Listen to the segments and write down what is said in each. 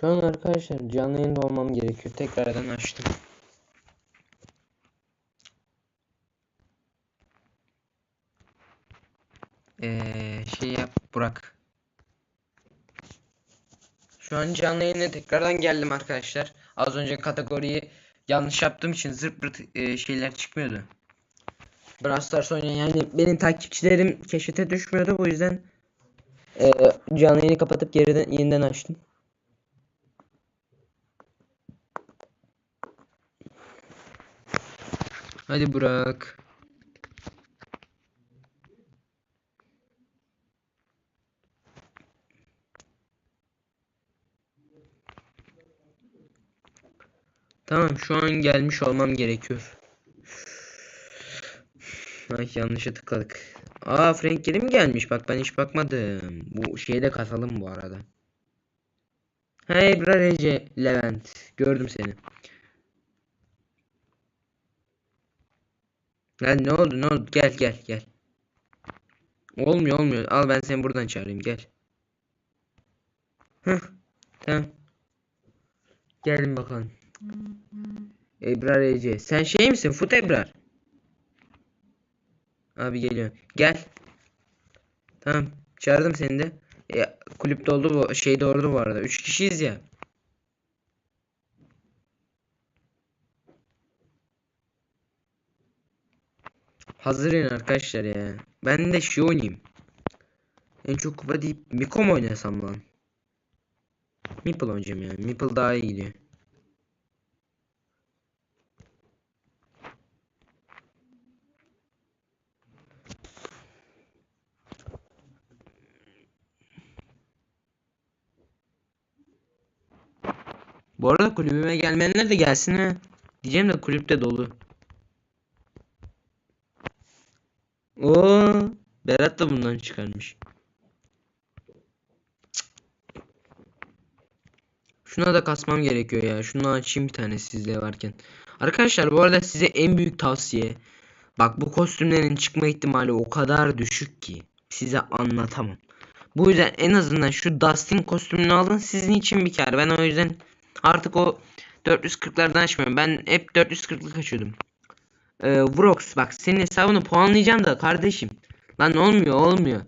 Şu an arkadaşlar canlı yayında olmam gerekiyor. Tekrardan açtım. Ee, şey yap Burak. Şu an canlı yayına tekrardan geldim arkadaşlar. Az önce kategoriyi yanlış yaptığım için zırt pırt e, şeyler çıkmıyordu. Brawl Stars oynayan yani benim takipçilerim keşfete düşmüyordu. Bu yüzden e, canlı yayını kapatıp geriden yeniden açtım. Hadi Burak. Tamam şu an gelmiş olmam gerekiyor. Ay yanlışa tıkladık. Aa Frank geri mi gelmiş? Bak ben hiç bakmadım. Bu şeyi de katalım bu arada. Hey Brarece Levent. Gördüm seni. Lan ne oldu ne oldu? Gel gel gel. Olmuyor olmuyor. Al ben seni buradan çağırayım gel. Hıh. Tamam. Gelin bakalım. Ebrar Ece. Sen şey misin? Fut Ebrar. Abi geliyor. Gel. Tamam. Çağırdım seni de. E, kulüp doldu bu. Şey doğurdu bu arada. Üç kişiyiz ya. Hazırlayın arkadaşlar ya. Ben de şey oynayayım. En çok kupa deyip Miko mu oynasam lan? Meeple oynayacağım yani. Meeple daha iyi gidiyor. Bu arada kulübüme gelmeyenler de gelsin ha. Diyeceğim de kulüpte dolu. Oo, Berat da bundan çıkarmış. Şuna da kasmam gerekiyor ya. Şunu açayım bir tane sizle varken. Arkadaşlar bu arada size en büyük tavsiye. Bak bu kostümlerin çıkma ihtimali o kadar düşük ki. Size anlatamam. Bu yüzden en azından şu Dustin kostümünü alın sizin için bir kar. Ben o yüzden artık o 440'lardan açmıyorum. Ben hep 440'lık açıyordum. Ee, Vrox bak senin hesabını puanlayacağım da kardeşim. Lan olmuyor olmuyor.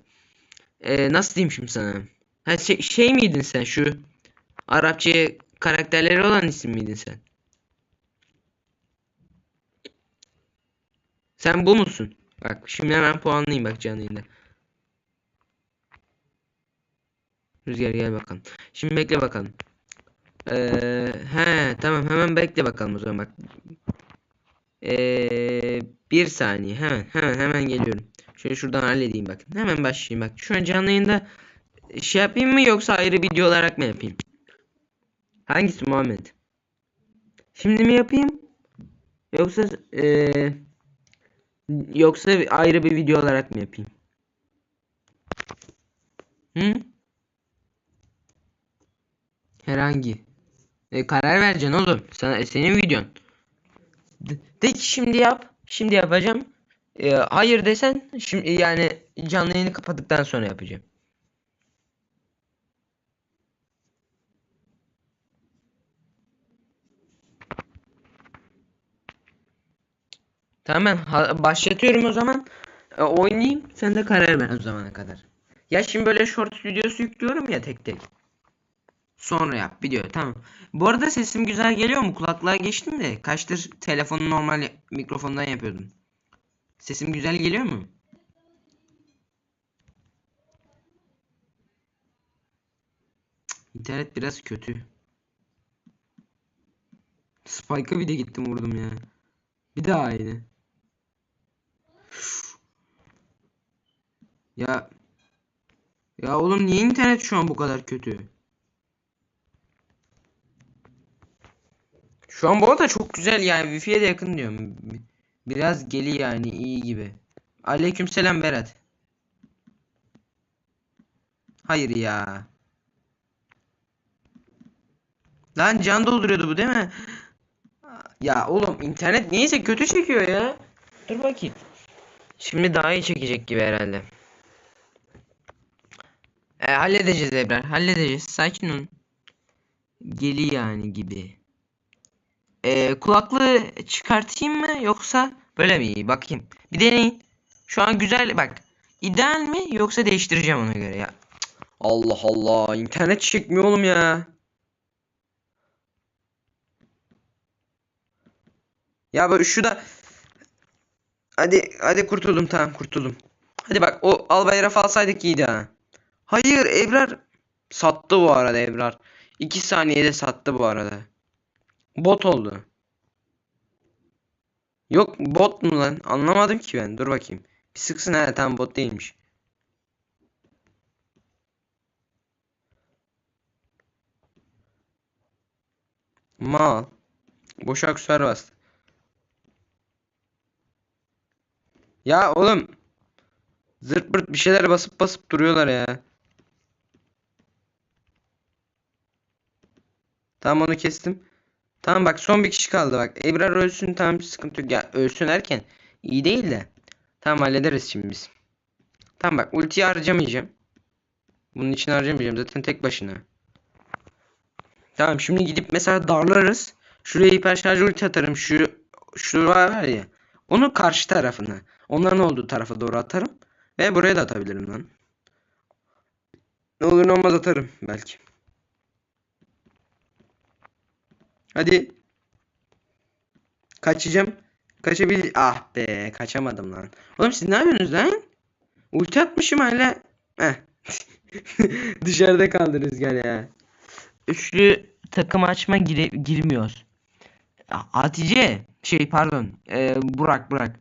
Ee, nasıl diyeyim şimdi sana? Ha, şey, şey miydin sen şu Arapça karakterleri olan isim miydin sen? Sen bu musun? Bak şimdi hemen puanlayayım bak canlı. Rüzgar gel bakalım. Şimdi bekle bakalım. Ee, he tamam hemen bekle bakalım o zaman bak. Ee, bir saniye hemen hemen hemen geliyorum. Şöyle şuradan halledeyim bak. Hemen başlayayım bak. Şu an canlı yayında şey yapayım mı yoksa ayrı video olarak mı yapayım? Hangisi Muhammed? Şimdi mi yapayım? Yoksa ee, yoksa ayrı bir video olarak mı yapayım? Hı? Herhangi. E, karar vereceksin oğlum. Sana, senin videon. De, ki şimdi yap. Şimdi yapacağım. E, hayır desen şimdi yani canlı yayını kapattıktan sonra yapacağım. Tamam başlatıyorum o zaman. E, oynayayım. Sen de karar ver o zamana kadar. Ya şimdi böyle short videosu yüklüyorum ya tek tek. Sonra yap video tamam. Bu arada sesim güzel geliyor mu? Kulaklığa geçtim de kaçtır telefonu normal mikrofondan yapıyordum. Sesim güzel geliyor mu? İnternet biraz kötü. Spike'a bir de gittim vurdum ya. Bir daha aynı. Ya ya oğlum niye internet şu an bu kadar kötü? Şu an bu arada çok güzel yani Wi-Fi'ye de yakın diyorum. Biraz geli yani iyi gibi. Aleykümselam Berat. Hayır ya. Lan can dolduruyordu bu değil mi? Ya oğlum internet niyeyse kötü çekiyor ya. Dur bakayım. Şimdi daha iyi çekecek gibi herhalde. E, halledeceğiz Ebrar. Halledeceğiz. Sakin olun. Geli yani gibi. Ee, kulaklığı çıkartayım mı yoksa böyle mi iyi? Bakayım. Bir deneyin. Şu an güzel bak. İdeal mi yoksa değiştireceğim ona göre ya. Allah Allah internet çekmiyor oğlum ya. Ya bak şu da Hadi hadi kurtuldum tamam kurtuldum. Hadi bak o albay raf alsaydık iyiydi ha. Hayır Ebrar sattı bu arada Ebrar. 2 saniyede sattı bu arada. Bot oldu. Yok bot mu lan? Anlamadım ki ben. Dur bakayım. Bir sıksın ha tamam bot değilmiş. Mal. Boş aksesuar bastı. Ya oğlum. Zırt pırt bir şeyler basıp basıp duruyorlar ya. Tamam onu kestim. Tamam bak son bir kişi kaldı bak. Ebrar ölsün tamam sıkıntı yok. Ya ölsün erken iyi değil de. Tamam hallederiz şimdi biz. Tamam bak ultiyi harcamayacağım. Bunun için harcamayacağım zaten tek başına. Tamam şimdi gidip mesela darlarız. Şuraya hiper şarj ulti atarım. Şu şu var ya. Onu karşı tarafına. Onların olduğu tarafa doğru atarım. Ve buraya da atabilirim lan. Ne olur ne olmaz atarım belki. Hadi. Kaçacağım. Kaçabil... Ah be kaçamadım lan. Oğlum siz ne yapıyorsunuz lan? Ulti atmışım hala. Heh. Dışarıda kaldı rüzgar ya. Üçlü takım açma gire girmiyoruz. Hatice şey pardon ee, Burak Burak.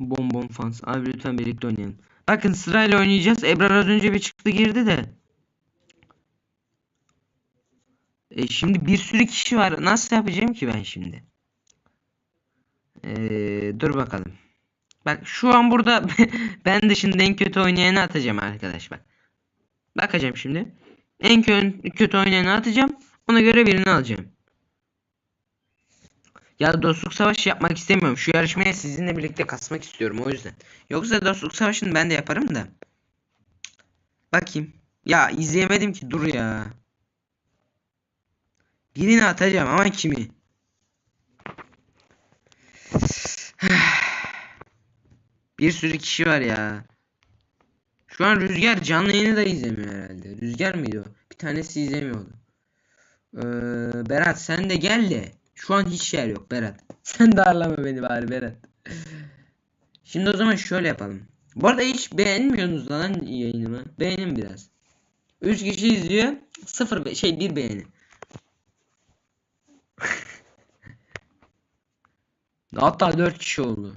Bonbon fans. Abi lütfen birlikte oynayalım. Bakın sırayla oynayacağız. Ebrar az önce bir çıktı girdi de. E, şimdi bir sürü kişi var. Nasıl yapacağım ki ben şimdi? E, dur bakalım. Bak şu an burada ben dışında en kötü oynayanı atacağım arkadaş bak. Bakacağım şimdi. En kötü oynayanı atacağım. Ona göre birini alacağım. Ya dostluk savaşı yapmak istemiyorum. Şu yarışmaya sizinle birlikte kasmak istiyorum o yüzden. Yoksa dostluk savaşını ben de yaparım da. Bakayım. Ya izleyemedim ki dur ya. Birini atacağım ama kimi? Bir sürü kişi var ya. Şu an Rüzgar canlı yayını da izlemiyor herhalde. Rüzgar mıydı o? Bir tanesi izlemiyordu. Ee, Berat sen de gel de. Şu an hiç yer yok Berat. Sen darlama beni bari Berat. Şimdi o zaman şöyle yapalım. Bu arada hiç beğenmiyorsunuz lan yayınımı. Beğenin biraz. 3 kişi izliyor. 0 be şey 1 beğeni. Hatta 4 kişi oldu.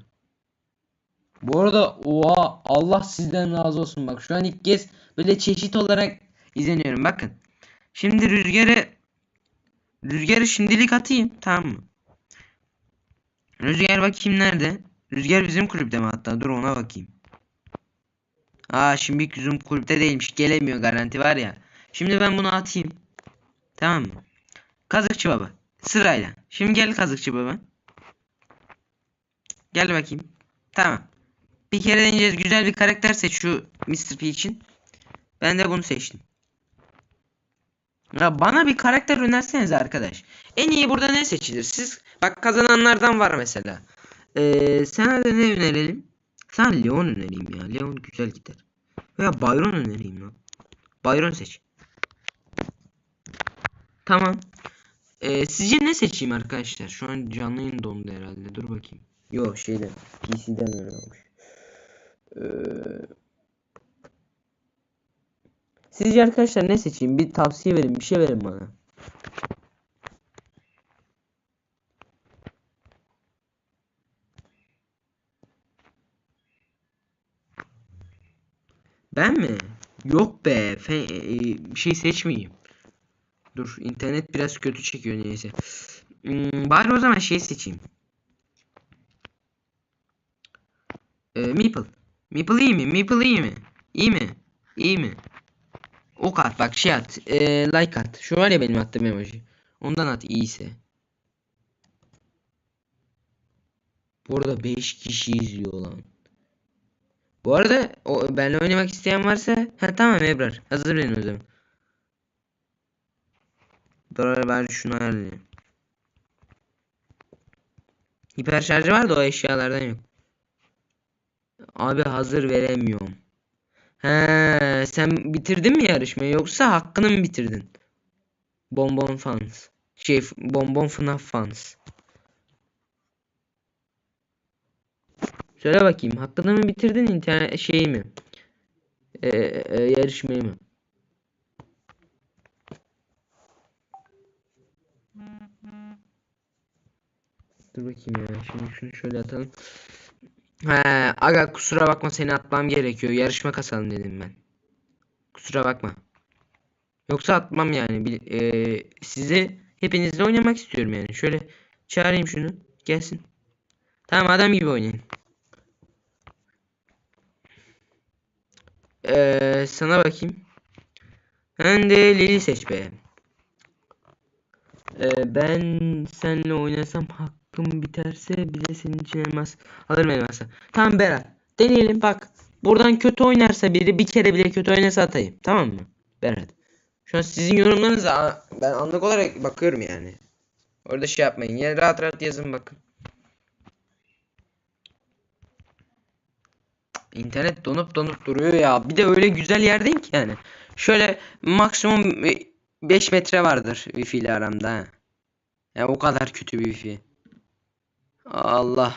Bu arada oha Allah sizden razı olsun bak şu an ilk kez böyle çeşit olarak izleniyorum bakın. Şimdi rüzgarı rüzgarı şimdilik atayım tamam mı? Rüzgar bakayım nerede? Rüzgar bizim kulüpte mi hatta dur ona bakayım. Aa şimdi bizim kulüpte değilmiş gelemiyor garanti var ya. Şimdi ben bunu atayım. Tamam mı? Kazıkçı baba sırayla. Şimdi gel kazıkçı baba. Gel bakayım. Tamam. Bir kere deneyeceğiz. Güzel bir karakter seç şu Mr. P için. Ben de bunu seçtim. Ya bana bir karakter önerseniz arkadaş. En iyi burada ne seçilir? Siz bak kazananlardan var mesela. Ee, sana da ne önerelim? Sana Leon önereyim ya. Leon güzel gider. Veya Byron önereyim ya. Byron seç. Tamam. Ee, sizce ne seçeyim arkadaşlar? Şu an canlı yayın dondu herhalde. Dur bakayım. Yok şeyden PC'den öyle olmuş. Ee... Sizce arkadaşlar ne seçeyim? Bir tavsiye verin, bir şey verin bana. Ben mi? Yok be. Fe e, şey seçmeyeyim. Dur internet biraz kötü çekiyor neyse. Hmm, bari o zaman şey seçeyim. Ee, Meeple. Meeple iyi mi? Meeple iyi mi? İyi mi? İyi mi? Ok at bak şey at. Ee, like at. Şu var ya benim attığım emoji. Ondan at iyiyse. Burada 5 kişi izliyor lan. Bu arada o, benimle oynamak isteyen varsa ha tamam Ebrar hazır benim o zaman. Dur ben şunu ayarlayayım. Hiper şarjı var da o eşyalardan yok. Abi hazır veremiyorum. He, sen bitirdin mi yarışmayı yoksa hakkını mı bitirdin? Bonbon fans. Şey bonbon FNAF fans. Söyle bakayım hakkını mı bitirdin internet şeyi mi? Ee, e, yarışmayı mı? Dur bakayım ya. Şimdi şunu şöyle atalım. He, aga kusura bakma seni atmam gerekiyor. Yarışma kasalım dedim ben. Kusura bakma. Yoksa atmam yani. Bil- eee, sizi hepinizle oynamak istiyorum yani. Şöyle çağırayım şunu. Gelsin. Tamam adam gibi oynayın. Eee, sana bakayım. Ben de Lili seç be. Eee, ben seninle oynasam hakkım biterse bile senin için elmas alırım elması. Tamam Berat. Deneyelim bak. Buradan kötü oynarsa biri bir kere bile kötü oynarsa atayım. Tamam mı? Berat. Şu an sizin yorumlarınıza ben anlık olarak bakıyorum yani. Orada şey yapmayın. Ya rahat rahat yazın bakın. İnternet donup donup duruyor ya. Bir de öyle güzel yerdeyim ki yani. Şöyle maksimum 5 metre vardır Wi-Fi ile aramda. ha. Ya o kadar kötü bir Wi-Fi. Allah.